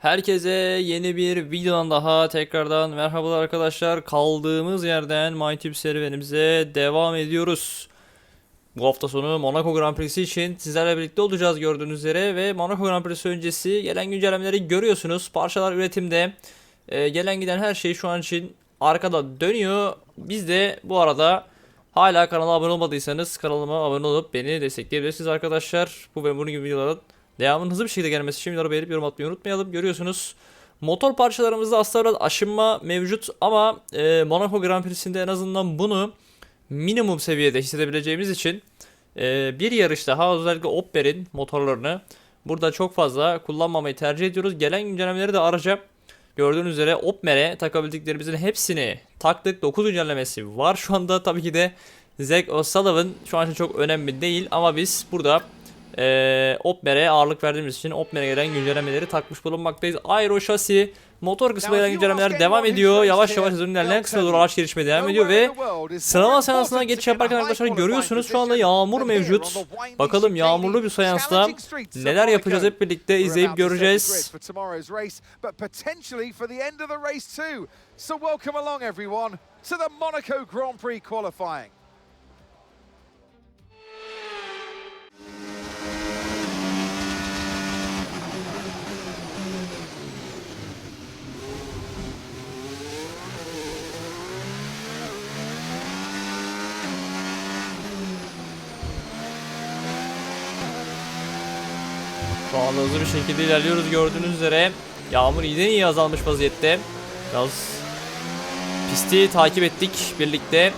Herkese yeni bir videodan daha tekrardan merhabalar arkadaşlar. Kaldığımız yerden MyTube serüvenimize devam ediyoruz. Bu hafta sonu Monaco Grand Prix'si için sizlerle birlikte olacağız gördüğünüz üzere ve Monaco Grand Prix'si öncesi gelen güncellemeleri görüyorsunuz. Parçalar üretimde. Ee, gelen giden her şey şu an için arkada dönüyor. Biz de bu arada hala kanala abone olmadıysanız kanalıma abone olup beni destekleyebilirsiniz arkadaşlar. Bu ve bunun gibi videoların devamının hızlı bir şekilde gelmesi için videoları beğenip yorum atmayı unutmayalım. Görüyorsunuz motor parçalarımızda aslında biraz aşınma mevcut ama e, Monaco Grand Prix'sinde en azından bunu minimum seviyede hissedebileceğimiz için e, bir yarış daha özellikle Opber'in motorlarını burada çok fazla kullanmamayı tercih ediyoruz. Gelen güncellemeleri de araca gördüğünüz üzere Opmer'e takabildiklerimizin hepsini taktık. 9 güncellemesi var şu anda tabii ki de Zack O'Sullivan şu an için çok önemli değil ama biz burada e, Opmer'e ağırlık verdiğimiz için Opmer'e gelen güncellemeleri takmış bulunmaktayız. Aero şasi motor kısmına gelen güncellemeler devam ediyor. Yavaş yavaş hızlı ilerleyen kısa doğru araç gelişmeye devam ediyor ve sıralama seansına geçiş yaparken arkadaşlar görüyorsunuz şu anda yağmur mevcut. Bakalım yağmurlu bir seansta neler yapacağız hep birlikte izleyip göreceğiz. So welcome along everyone to the Monaco Grand Prix qualifying. Şu hızlı bir şekilde ilerliyoruz gördüğünüz üzere. Yağmur iyiden iyi azalmış vaziyette. Biraz pisti takip ettik birlikte.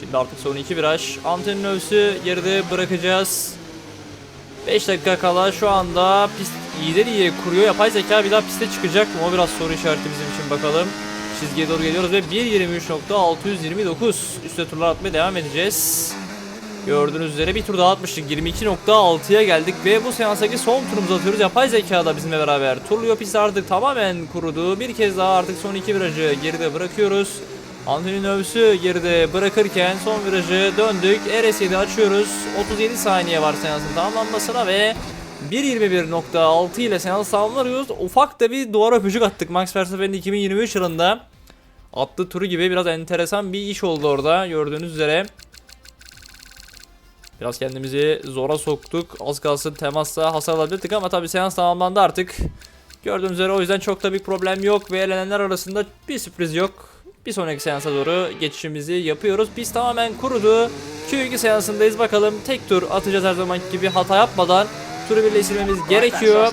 Şimdi artık son iki viraj. Antenin övsü geride bırakacağız. 5 dakika kala şu anda pist iyiden iyiye kuruyor. Yapay zeka bir daha piste çıkacak mı? O biraz soru işareti bizim için bakalım. Çizgiye doğru geliyoruz ve 1.23.629 üstte turlar atmaya devam edeceğiz. Gördüğünüz üzere bir tur daha atmıştık. 22.6'ya geldik ve bu seanstaki son turumuzu atıyoruz. Yapay zeka da bizimle beraber turluyor. Pist artık tamamen kurudu. Bir kez daha artık son iki virajı geride bırakıyoruz. Anthony Növs'ü geride bırakırken son virajı döndük. RS7 açıyoruz. 37 saniye var seansın tamamlanmasına ve 1.21.6 ile seans tamamlanıyoruz. Ufak da bir duvar öpücük attık. Max Verstappen'in 2023 yılında attığı turu gibi biraz enteresan bir iş oldu orada gördüğünüz üzere. Biraz kendimizi zora soktuk. Az kalsın temasla hasar alabilirdik ama tabii seans tamamlandı artık. Gördüğünüz üzere o yüzden çok da bir problem yok ve elenenler arasında bir sürpriz yok. Bir sonraki seansa doğru geçişimizi yapıyoruz. Biz tamamen kurudu. Q2 seansındayız bakalım. Tek tur atacağız her zamanki gibi hata yapmadan. Turu birleştirmemiz gerekiyor.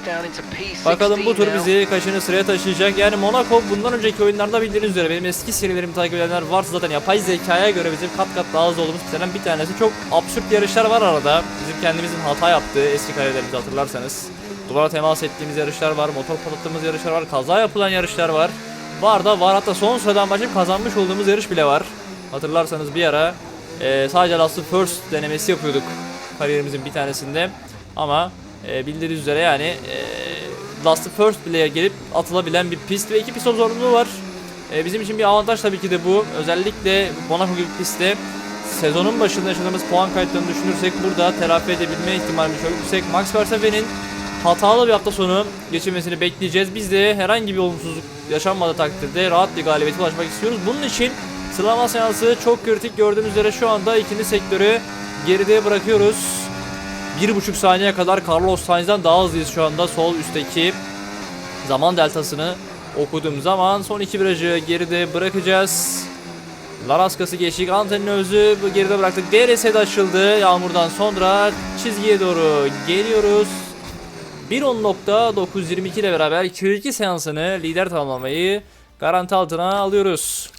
Bakalım bu tur bizi kaçıncı sıraya taşıyacak. Yani Monaco bundan önceki oyunlarda bildiğiniz üzere benim eski serilerimi takip edenler varsa zaten yapay zekaya göre bizim kat kat daha hızlı olduğumuz pistlerden bir tanesi. Çok absürt yarışlar var arada. Bizim kendimizin hata yaptığı eski kariyelerimizi hatırlarsanız. Duvara temas ettiğimiz yarışlar var, motor patlattığımız yarışlar var, kaza yapılan yarışlar var. Var da var hatta son sıradan başlayıp kazanmış olduğumuz yarış bile var. Hatırlarsanız bir ara e, sadece Last First denemesi yapıyorduk kariyerimizin bir tanesinde. Ama e, bildiğiniz üzere yani e, Last First bile gelip atılabilen bir pist ve iki piston zorunluluğu var. E, bizim için bir avantaj tabii ki de bu. Özellikle Monaco gibi pistte sezonun başında yaşadığımız puan kayıtlarını düşünürsek burada telafi edebilme ihtimalimiz çok yüksek. Max Verstappen'in hatalı bir hafta sonu geçirmesini bekleyeceğiz. Biz de herhangi bir olumsuzluk yaşanmadığı takdirde rahat bir galibiyete ulaşmak istiyoruz. Bunun için sıralama seansı çok kritik gördüğünüz üzere şu anda ikinci sektörü geride bırakıyoruz. Bir buçuk saniye kadar Carlos Sainz'dan daha hızlıyız şu anda sol üstteki zaman deltasını okuduğum zaman son iki virajı geride bırakacağız. Laraskas'ı geçtik. Antenin özü geride bıraktık. DRS de açıldı. Yağmurdan sonra çizgiye doğru geliyoruz. 1.10.922 ile beraber Q2 seansını lider tamamlamayı garanti altına alıyoruz.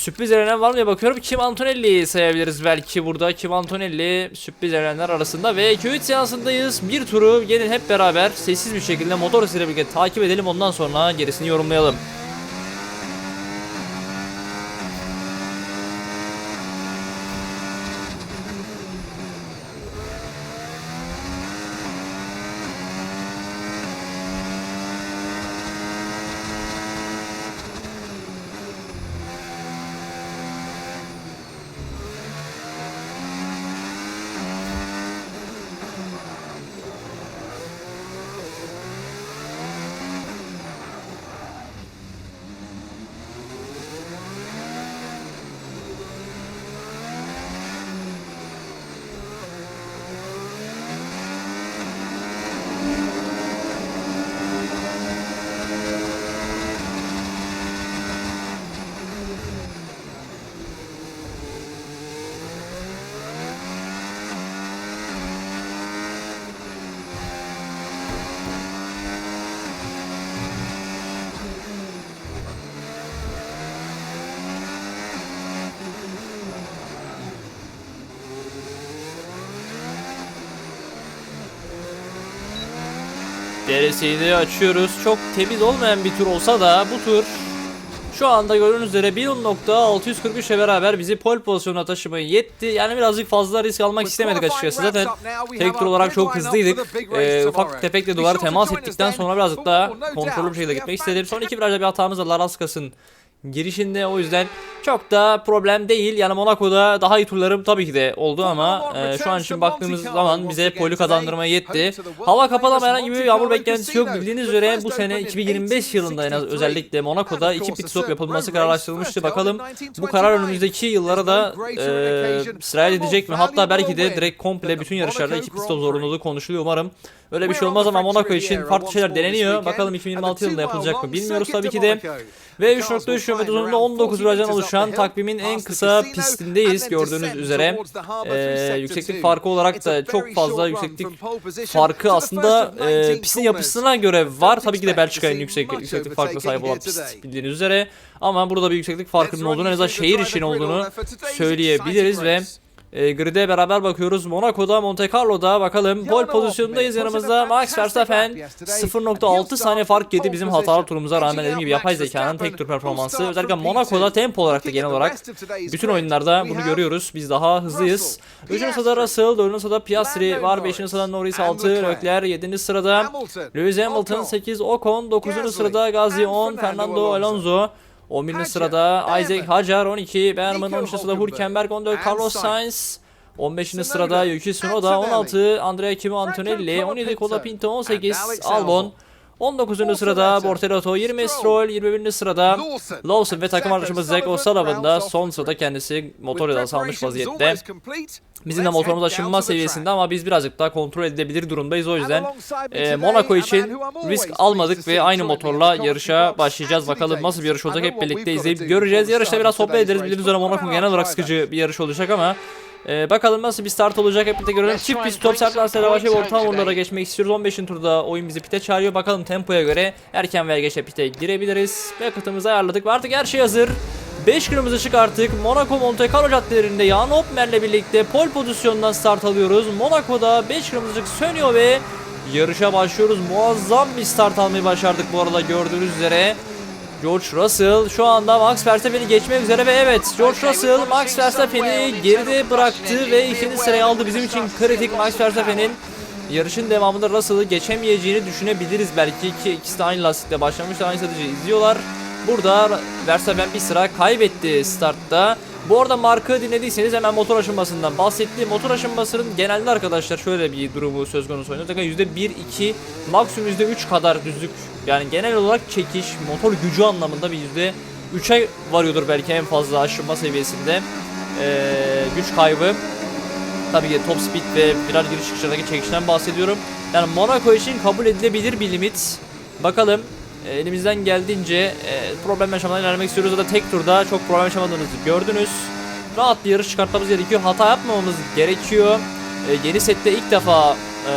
Sürpriz elenen var mı bakıyorum. Kim Antonelli sayabiliriz belki burada. Kim Antonelli sürpriz elenenler arasında ve Q3 seansındayız. Bir turu gelin hep beraber sessiz bir şekilde motor hızıyla birlikte takip edelim. Ondan sonra gerisini yorumlayalım. DRS'yi açıyoruz. Çok temiz olmayan bir tur olsa da bu tur şu anda gördüğünüz üzere 1.643 ile beraber bizi pole pozisyonuna taşımaya yetti. Yani birazcık fazla risk almak istemedik açıkçası. Zaten tek tur olarak çok hızlıydık. Ee, ufak tefek de duvara temas ettikten sonra birazcık daha kontrollü bir şekilde gitmek istedim. Son iki virajda bir hatamız var Laraskas'ın girişinde o yüzden çok da problem değil. Yani Monaco'da daha iyi turlarım tabii ki de oldu ama e, şu an için baktığımız zaman bize poli kazandırmaya yetti. Hava kapalı ama herhangi bir yağmur beklentisi yok. Bildiğiniz üzere bu sene 2025 yılında en az özellikle Monaco'da iki pit stop yapılması kararlaştırılmıştı. Bakalım bu karar önümüzdeki yıllara da e, sırayla edecek mi? Hatta belki de direkt komple bütün yarışlarda iki pit stop zorunluluğu konuşuluyor umarım. Öyle bir şey olmaz ama Monaco için farklı şeyler deneniyor. Bakalım 2026 yılında yapılacak mı bilmiyoruz tabii ki de. Ve 3.3 kilometre uzunluğunda 19 virajdan oluşan takvimin en kısa pistindeyiz gördüğünüz üzere. Ee, yükseklik farkı olarak da çok fazla yükseklik farkı aslında e, pistin yapısına göre var. Tabii ki de Belçika en yüksek yükseklik farkı sahip olan pist bildiğiniz üzere. Ama burada bir yükseklik farkının olduğunu en azından şehir için olduğunu söyleyebiliriz ve e, grid'e beraber bakıyoruz. Monaco'da, Monte Carlo'da bakalım. Pole pozisyondayız yanımızda. Max Verstappen 0.6 saniye fark yedi bizim hatalı turumuza rağmen dediğim gibi yapay zekanın tek tur performansı. Özellikle Monaco'da tempo olarak da genel olarak bütün oyunlarda bunu görüyoruz. Biz daha hızlıyız. 3. sırada Russell, 4. sırada Piastri var. 5. sırada Norris 6, Leclerc 7. sırada Lewis Hamilton 8, Ocon 9. sırada Gazi 10, Fernando Alonso 11. sırada Isaac Hajar 12, Berman 13. sırada Hülkenberg 14, Carlos Sainz 15. sırada Yuki Tsunoda 16, Andrea Kimi Antonelli 17, Colapinto 18, Albon 19. sırada Bortolotto 20, Stroll 21. sırada Lawson ve takım arkadaşımız Zach O'Sullivan da son sırada kendisi motor yadası almış vaziyette. Bizim de motorumuz aşınma seviyesinde ama biz birazcık daha kontrol edilebilir durumdayız. O yüzden e, Monaco için risk almadık ve aynı motorla yarışa başlayacağız. Bakalım nasıl bir yarış olacak hep birlikte izleyip göreceğiz. Yarışta biraz sohbet ederiz. Bildiğiniz üzere Monaco genel olarak sıkıcı bir yarış olacak ama e, bakalım nasıl bir start olacak hep birlikte görelim. Çift pit stop sert lastiğe başlayıp orta hamurlara geçmek istiyoruz. 15. turda oyun bizi pite çağırıyor. Bakalım tempoya göre erken veya geçe pite girebiliriz. Backup'ımızı ayarladık ve artık her şey hazır. 5 kırmızı ışık artık Monaco Monte Carlo caddelerinde Jan Hopmer'le birlikte pole pozisyondan start alıyoruz. Monaco'da 5 kırmızı ışık sönüyor ve yarışa başlıyoruz. Muazzam bir start almayı başardık bu arada gördüğünüz üzere. George Russell şu anda Max Verstappen'i geçmek üzere ve evet George Russell Max Verstappen'i geride bıraktı ve ikinci sırayı aldı. Bizim için kritik Max Verstappen'in yarışın devamında Russell'ı geçemeyeceğini düşünebiliriz belki ki ikisi de aynı lastikle başlamışlar aynı strateji izliyorlar. Burada Verstappen bir sıra kaybetti startta. Bu arada markı dinlediyseniz hemen motor aşınmasından bahsetti. Motor aşınmasının genelde arkadaşlar şöyle bir durumu söz konusu oynuyor. %1, 2, maksimum %3 kadar düzlük. Yani genel olarak çekiş, motor gücü anlamında bir %3'e varıyordur belki en fazla aşınma seviyesinde. Ee, güç kaybı. Tabii ki top speed ve viral giriş çıkışlardaki çekişten bahsediyorum. Yani Monaco için kabul edilebilir bir limit. Bakalım elimizden geldiğince e, problem yaşamadan ilerlemek istiyoruz. Da tek turda çok problem yaşamadığınızı gördünüz. Rahat bir yarış çıkartmamız gerekiyor. Hata yapmamamız gerekiyor. E, yeni sette ilk defa e,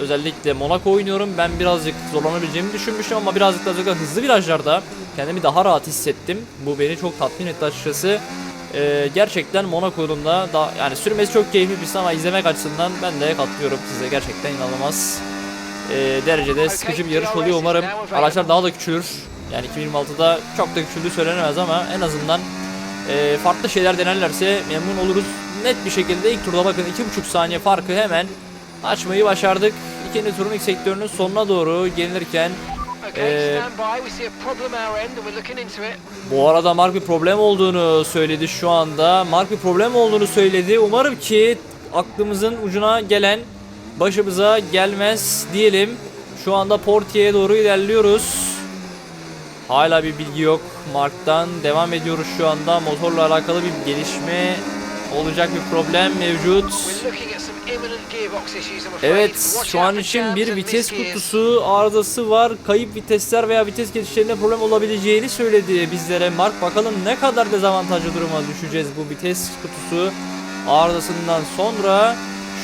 özellikle Monaco oynuyorum. Ben birazcık zorlanabileceğimi düşünmüştüm ama birazcık da özellikle hızlı virajlarda kendimi daha rahat hissettim. Bu beni çok tatmin etti açıkçası. E, gerçekten Monaco'nun da yani sürmesi çok keyifli bir pist ama izlemek açısından ben de katılıyorum size gerçekten inanılmaz e, derecede sıkıcı bir yarış oluyor umarım araçlar daha da küçülür yani 2026'da çok da küçüldüğü söylenemez ama en azından e, farklı şeyler denerlerse memnun oluruz net bir şekilde ilk turda bakın 2,5 saniye farkı hemen açmayı başardık ikinci turun ilk sektörünün sonuna doğru gelinirken it. Bu arada Mark bir problem olduğunu söyledi şu anda. Mark bir problem olduğunu söyledi. Umarım ki aklımızın ucuna gelen başımıza gelmez diyelim. Şu anda Portia'ya doğru ilerliyoruz. Hala bir bilgi yok Mark'tan. Devam ediyoruz şu anda. Motorla alakalı bir gelişme olacak bir problem mevcut. Evet şu an için bir vites kutusu arızası var. Kayıp vitesler veya vites geçişlerinde problem olabileceğini söyledi bizlere. Mark bakalım ne kadar dezavantajlı duruma düşeceğiz bu vites kutusu arızasından sonra.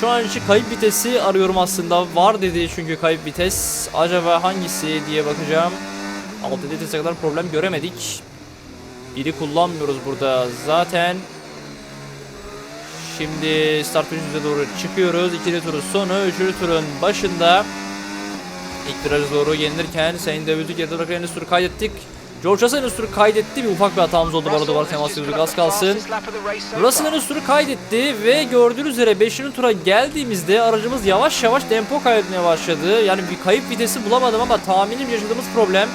Şu an için kayıp vitesi arıyorum aslında. Var dedi çünkü kayıp vites. Acaba hangisi diye bakacağım. Alt vitese kadar problem göremedik. Biri kullanmıyoruz burada zaten. Şimdi start yüzüne doğru çıkıyoruz. İkinci turun sonu, üçüncü turun başında. İlk viraja doğru gelinirken Sayın David'i geride bırakarak turu kaydettik. George Russell en üst turu kaydetti. Bir ufak bir hatamız oldu bu arada duvara temas ediyorduk az kalsın. Russell en üst turu kaydetti ve gördüğünüz üzere 5. tura geldiğimizde aracımız yavaş yavaş tempo kaybetmeye başladı. Yani bir kayıp vitesi bulamadım ama tahminim yaşadığımız problem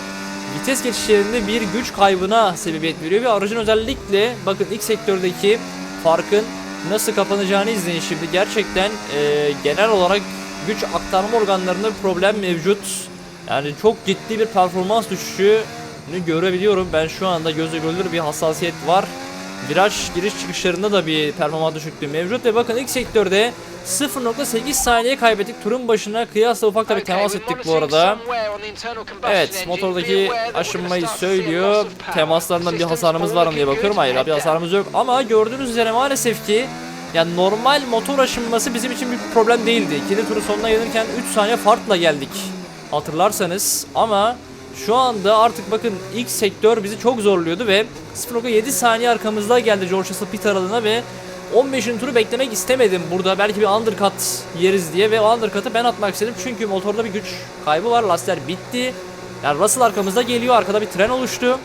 vites geçişlerinde bir güç kaybına sebebiyet veriyor ve aracın özellikle bakın ilk sektördeki farkın nasıl kapanacağını izleyin şimdi. Gerçekten e, genel olarak güç aktarma organlarında bir problem mevcut. Yani çok ciddi bir performans düşüşünü görebiliyorum. Ben şu anda gözle görülür bir hassasiyet var. Viraj giriş çıkışlarında da bir performans düşüklüğü mevcut ve bakın ilk sektörde 0.8 saniye kaybettik. Turun başına kıyasla ufak bir temas ettik bu arada. Evet motordaki aşınmayı söylüyor. Temaslarından bir hasarımız var mı diye bakıyorum. Hayır bir hasarımız yok. Ama gördüğünüz üzere maalesef ki yani normal motor aşınması bizim için bir problem değildi. İkinci turun sonuna gelirken 3 saniye farkla geldik. Hatırlarsanız ama şu anda artık bakın ilk sektör bizi çok zorluyordu ve 0.7 saniye arkamızda geldi George Russell pit aralığına ve 15. turu beklemek istemedim burada. Belki bir undercut yeriz diye ve o undercut'ı ben atmak istedim. Çünkü motorda bir güç kaybı var lastikler bitti. Yani Russell arkamızda geliyor arkada bir tren oluştu.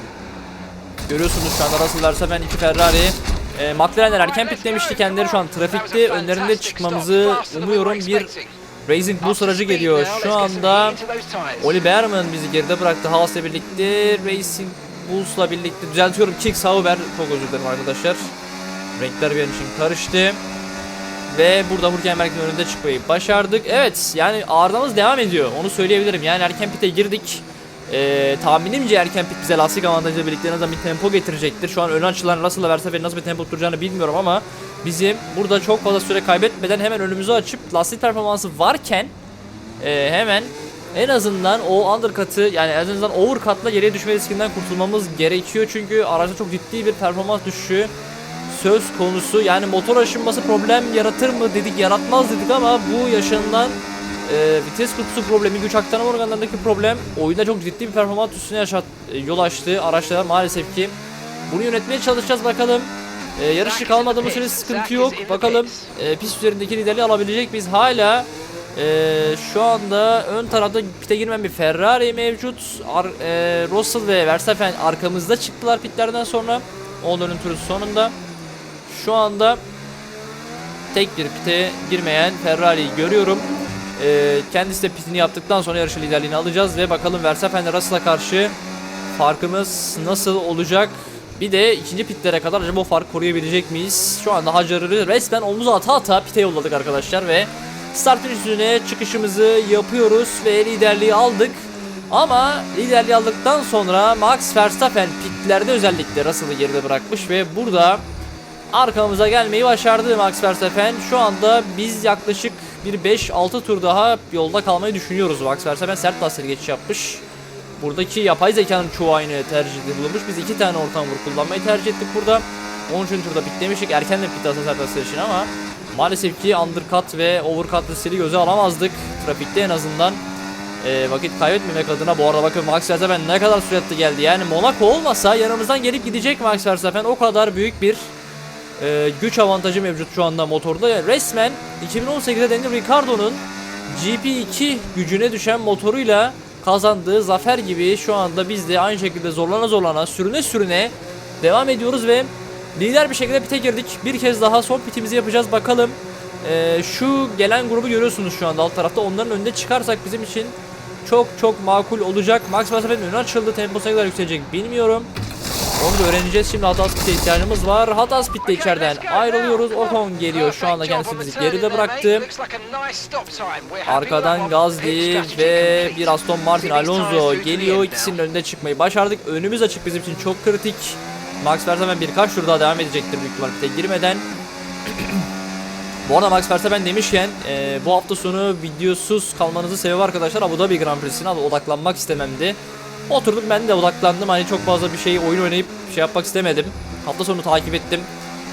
Görüyorsunuz şu anda Russell Verstappen iki Ferrari. E, McLaren'ler erken pitlemişti kendileri şu an trafikte. Önlerinde çıkmamızı umuyorum bir Racing Bulls aracı geliyor. şu anda Oli Berman bizi geride bıraktı. Haas'la birlikte Racing Bulls'la birlikte düzeltiyorum. Kick Sauber çok özür dilerim arkadaşlar. Renkler benim için karıştı. Ve burada Hülkenberg'in önünde çıkmayı başardık. Evet yani ağırlığımız devam ediyor. Onu söyleyebilirim. Yani erken pite girdik. Ee, tahminimce erken pit bize lastik avantajıyla birlikte en azından bir tempo getirecektir. Şu an ön açılan Russell'la Verstappen'in nasıl bir tempo tutturacağını bilmiyorum ama bizim burada çok fazla süre kaybetmeden hemen önümüzü açıp lastik performansı varken e, hemen en azından o undercut'ı yani en azından overcut'la geriye düşme riskinden kurtulmamız gerekiyor. Çünkü araçta çok ciddi bir performans düşüşü söz konusu. Yani motor aşınması problem yaratır mı dedik yaratmaz dedik ama bu yaşanılan e, vites kutusu problemi, güç aktarma organlarındaki problem oyunda çok ciddi bir performans düşüşüne yaşat, e, yol açtı araçlara maalesef ki. Bunu yönetmeye çalışacağız bakalım. E, yarış dışı kalmadığımız sürece sıkıntı yok. Bakalım e, pist üzerindeki liderliği alabilecek biz hala e, şu anda ön tarafta pite girmeyen bir Ferrari mevcut. Ar, e, Russell ve Verstappen arkamızda çıktılar pitlerden sonra. Onların turu sonunda. Şu anda tek bir pite girmeyen Ferrari'yi görüyorum. Ee, kendisi de pitini yaptıktan sonra yarışı liderliğini alacağız ve bakalım Verstappen'le Russell'a karşı farkımız nasıl olacak? Bir de ikinci pitlere kadar acaba o farkı koruyabilecek miyiz? Şu anda Hacer'ı resmen omuza ata ata pite yolladık arkadaşlar ve start üstüne çıkışımızı yapıyoruz ve liderliği aldık. Ama liderliği aldıktan sonra Max Verstappen pitlerde özellikle Russell'ı geride bırakmış ve burada arkamıza gelmeyi başardı Max Verstappen. Şu anda biz yaklaşık bir 5-6 tur daha yolda kalmayı düşünüyoruz. Max Verstappen sert lastik geçiş yapmış. Buradaki yapay zekanın çoğu aynı tercihde bulunmuş. Biz iki tane ortam vur kullanmayı tercih ettik burada. 13. turda pitlemiştik. Erken de pit lastik için ama maalesef ki undercut ve overcut riskleri göze alamazdık. Trafikte en azından e, vakit kaybetmemek adına bu arada bakın Max Verstappen ne kadar süratli geldi. Yani Monaco olmasa yanımızdan gelip gidecek Max Verstappen. O kadar büyük bir e, güç avantajı mevcut şu anda motorda. Yani resmen 2018'de Daniel Ricciardo'nun GP2 gücüne düşen motoruyla kazandığı zafer gibi şu anda biz de aynı şekilde zorlana zorlana sürüne sürüne devam ediyoruz ve lider bir şekilde pite girdik. Bir kez daha son pitimizi yapacağız bakalım. E, şu gelen grubu görüyorsunuz şu anda alt tarafta. Onların önünde çıkarsak bizim için çok çok makul olacak. Max Verstappen'in önü açıldı. Temposu ne kadar yükselecek bilmiyorum. Onu da öğreneceğiz. Şimdi Hatas Pit'e ihtiyacımız var. Hatas Pit'te içeriden ayrılıyoruz. Ocon geliyor. Şu anda kendisi bizi geride bıraktı. Arkadan Gazli ve bir Aston Martin Alonso geliyor. İkisinin önünde çıkmayı başardık. Önümüz açık bizim için çok kritik. Max Verstappen birkaç tur daha devam edecektir büyük ihtimalle pite girmeden. Bu arada Max Verstappen demişken e, bu hafta sonu videosuz kalmanızı sebebi arkadaşlar Abu Dhabi Grand Prix'sine odaklanmak istememdi. Oturdum ben de odaklandım hani çok fazla bir şey oyun oynayıp şey yapmak istemedim. Hafta sonu takip ettim.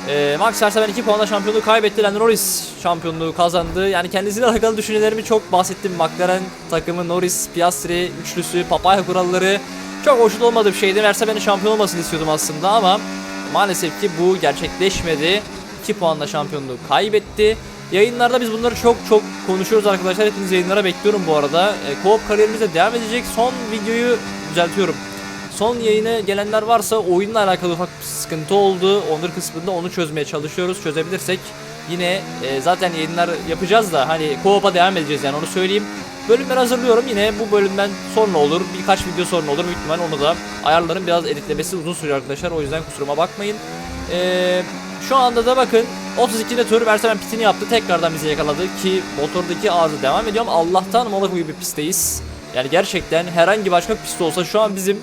Ee, Max Verstappen 2 puanla şampiyonluğu kaybetti. Lando Norris şampiyonluğu kazandı. Yani kendisiyle alakalı düşüncelerimi çok bahsettim. McLaren takımı, Norris, Piastri üçlüsü, Papaya kuralları çok hoşnut olmadığım şeydi. Verstappen'in şampiyon olmasını istiyordum aslında ama maalesef ki bu gerçekleşmedi. 2 puanla şampiyonluğu kaybetti. Yayınlarda biz bunları çok çok konuşuyoruz arkadaşlar. Hepiniz yayınlara bekliyorum bu arada. E, Co-op kariyerimiz de devam edecek. Son videoyu düzeltiyorum. Son yayına gelenler varsa oyunla alakalı ufak bir sıkıntı oldu. Onur kısmında onu çözmeye çalışıyoruz. Çözebilirsek yine e, zaten yayınlar yapacağız da hani co-op'a devam edeceğiz yani onu söyleyeyim. Bölümler hazırlıyorum yine bu bölümden sonra olur. Birkaç video sonra olur büyük ihtimal onu da ayarlarım. Biraz editlemesi uzun sürüyor arkadaşlar. O yüzden kusuruma bakmayın. E, şu anda da bakın 32'de tur Verstappen pitini yaptı. Tekrardan bizi yakaladı ki motordaki ağzı devam ediyor ama Allah'tan Monaco gibi bir pistteyiz. Yani gerçekten herhangi başka pist olsa şu an bizim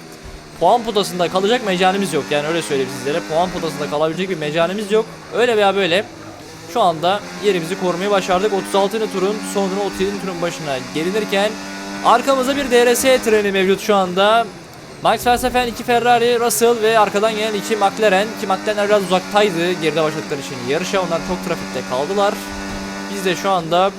puan potasında kalacak mecanimiz yok. Yani öyle söyleyeyim sizlere. Puan potasında kalabilecek bir mecanimiz yok. Öyle veya böyle şu anda yerimizi korumayı başardık. 36. turun sonuna 37. turun başına gelinirken arkamızda bir DRS treni mevcut şu anda. Max Verstappen, 2 Ferrari, Russell ve arkadan gelen 2 McLaren. Ki McLaren biraz uzaktaydı geride başladıkları için yarışa. Onlar çok trafikte kaldılar. Biz de şu anda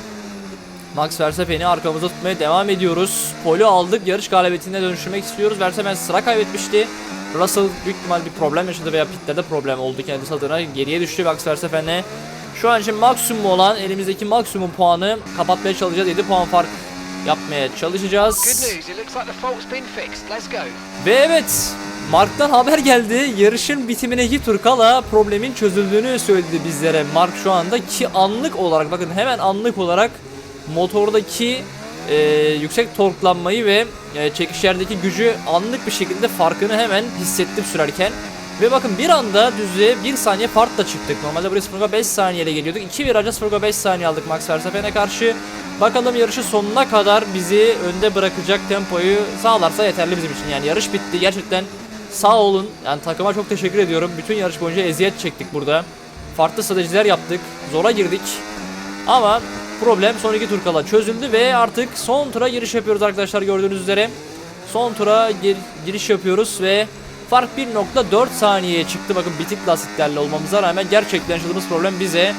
Max Verstappen'i arkamızda tutmaya devam ediyoruz. Poli aldık. Yarış galibiyetine dönüştürmek istiyoruz. Verstappen sıra kaybetmişti. Russell büyük ihtimal bir problem yaşadı veya pitlerde problem oldu kendisi adına. Geriye düştü Max Verstappen'e. Şu an için maksimum olan elimizdeki maksimum puanı kapatmaya çalışacağız. 7 puan fark yapmaya çalışacağız. Ve evet Mark'tan haber geldi. Yarışın bitimine iki tur kala problemin çözüldüğünü söyledi bizlere. Mark şu anda ki anlık olarak bakın hemen anlık olarak motordaki e, yüksek torklanmayı ve e, çekişlerdeki gücü anlık bir şekilde farkını hemen hissettim sürerken. Ve bakın bir anda düzlüğe 1 saniye farkla çıktık. Normalde buraya 0.5 saniyeyle geliyorduk. 2 viraja 0.5 saniye aldık Max Verstappen'e karşı. Bakalım yarışı sonuna kadar bizi önde bırakacak tempoyu sağlarsa yeterli bizim için. Yani yarış bitti. Gerçekten sağ olun. Yani takıma çok teşekkür ediyorum. Bütün yarış boyunca eziyet çektik burada. Farklı stratejiler yaptık. Zora girdik. Ama problem son iki tur kala çözüldü ve artık son tura giriş yapıyoruz arkadaşlar gördüğünüz üzere. Son tura gir- giriş yapıyoruz ve fark 1.4 saniyeye çıktı. Bakın bitik lastiklerle olmamıza rağmen gerçekten yaşadığımız problem bize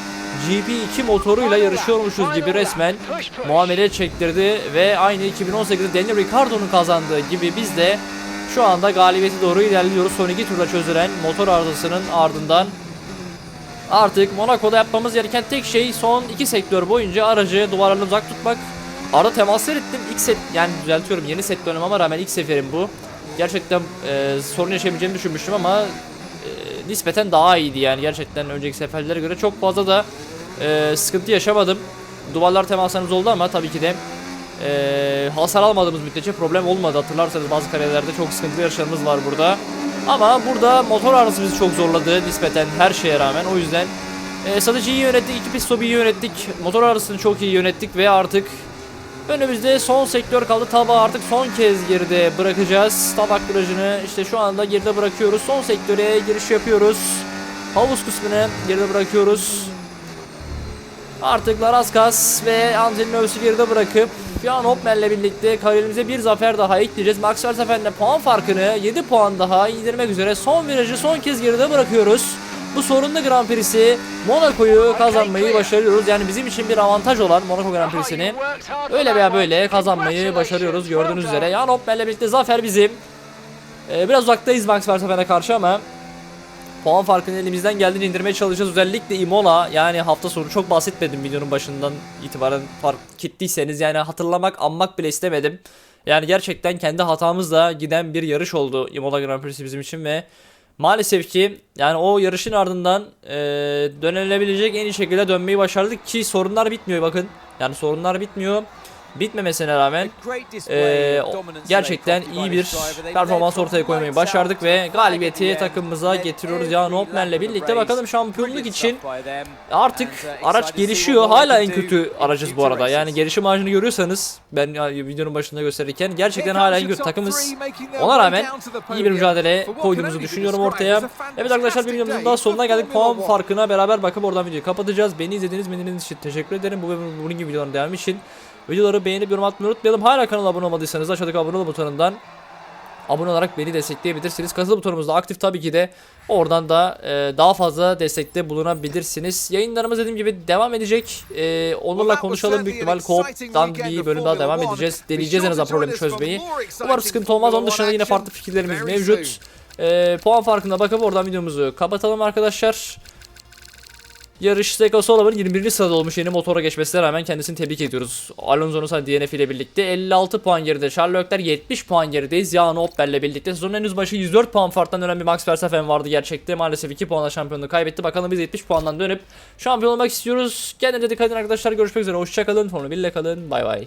GP2 motoruyla yarışıyormuşuz gibi resmen muamele çektirdi ve aynı 2018'de Daniel Ricciardo'nun kazandığı gibi biz de şu anda galibiyeti doğru ilerliyoruz. Son iki turda çözülen motor arızasının ardından Artık Monaco'da yapmamız gereken tek şey son iki sektör boyunca aracı duvarlarına uzak tutmak. Arada temaslar ettim. İlk set yani düzeltiyorum yeni set dönememe rağmen ilk seferim bu. Gerçekten e, sorun yaşayabileceğimi düşünmüştüm ama e, nispeten daha iyiydi yani gerçekten önceki seferlere göre çok fazla da e, sıkıntı yaşamadım. Duvarlar temaslarımız oldu ama tabii ki de e, hasar almadığımız müddetçe problem olmadı. Hatırlarsanız bazı karelerde çok sıkıntılı yarışlarımız var burada. Ama burada motor arızası bizi çok zorladı nispeten her şeye rağmen. O yüzden e, stratejiyi iyi yönettik, iki pit stopu iyi yönettik. Motor arasını çok iyi yönettik ve artık önümüzde son sektör kaldı. Tabağı artık son kez geride bırakacağız. Tabak virajını işte şu anda geride bırakıyoruz. Son sektöre giriş yapıyoruz. Havuz kısmını geride bırakıyoruz. Artık Laraskas ve Angelinows'u geride bırakıp Jan Hopman'le birlikte kariyerimize bir zafer daha ekleyeceğiz. Max Verstappen'le puan farkını 7 puan daha indirmek üzere son virajı son kez geride bırakıyoruz. Bu sorunlu Grand Prix'si Monaco'yu kazanmayı başarıyoruz. Yani bizim için bir avantaj olan Monaco Grand Prix'sini öyle veya böyle kazanmayı başarıyoruz gördüğünüz üzere. Jan Hopman'le birlikte zafer bizim. Ee, biraz uzaktayız Max Verstappen'e karşı ama puan farkını elimizden geldiğince indirmeye çalışacağız. Özellikle Imola yani hafta sonu çok bahsetmedim videonun başından itibaren fark ettiyseniz yani hatırlamak anmak bile istemedim. Yani gerçekten kendi hatamızla giden bir yarış oldu Imola Grand Prix'si bizim için ve maalesef ki yani o yarışın ardından e, dönülebilecek en iyi şekilde dönmeyi başardık ki sorunlar bitmiyor bakın. Yani sorunlar bitmiyor. Bitmemesine rağmen o- gerçekten iyi bir performans ortaya koymayı başardık ve galibiyeti takımımıza getiriyoruz. Yani Hopman'le birlikte bakalım şampiyonluk için artık araç gelişiyor. Hala en kötü aracız bu arada. Yani gelişim ağacını görüyorsanız ben videonun başında gösterirken gerçekten hala en kötü takımız. Ona rağmen iyi bir mücadele koyduğumuzu düşünüyorum ortaya. Evet arkadaşlar bir videomuzun daha sonuna geldik. Puan farkına beraber bakıp oradan videoyu kapatacağız. Beni izlediğiniz dinlediğiniz için teşekkür ederim. Bu ve bunun gibi videoların devamı için videoları beğenip yorum atmayı unutmayalım. Hala kanala abone olmadıysanız aşağıdaki abone ol butonundan abone olarak beni destekleyebilirsiniz. Katıl butonumuz da aktif tabii ki de oradan da e, daha fazla destekte bulunabilirsiniz. Yayınlarımız dediğim gibi devam edecek. E, Onur'la konuşalım büyük ihtimal co-op'tan bir bölüm daha devam edeceğiz. Deneyeceğiz en azından problemi çözmeyi. Umarım sıkıntı olmaz. Onun dışında yine farklı fikirlerimiz mevcut. E, puan farkına bakıp oradan videomuzu kapatalım arkadaşlar. Yarış Seko Solomon'un 21. sırada olmuş yeni motora geçmesine rağmen kendisini tebrik ediyoruz. Alonso'nun sana DNF ile birlikte 56 puan geride. Charles Leclerc 70 puan gerideyiz. Jan Opel'le birlikte. Sezonun henüz başı 104 puan farktan dönen bir Max Verstappen vardı gerçekte. Maalesef 2 puanla şampiyonluğu kaybetti. Bakalım biz 70 puandan dönüp şampiyon olmak istiyoruz. Kendinize dikkat edin arkadaşlar. Görüşmek üzere. Hoşçakalın. Formula 1 ile kalın. Bay bay.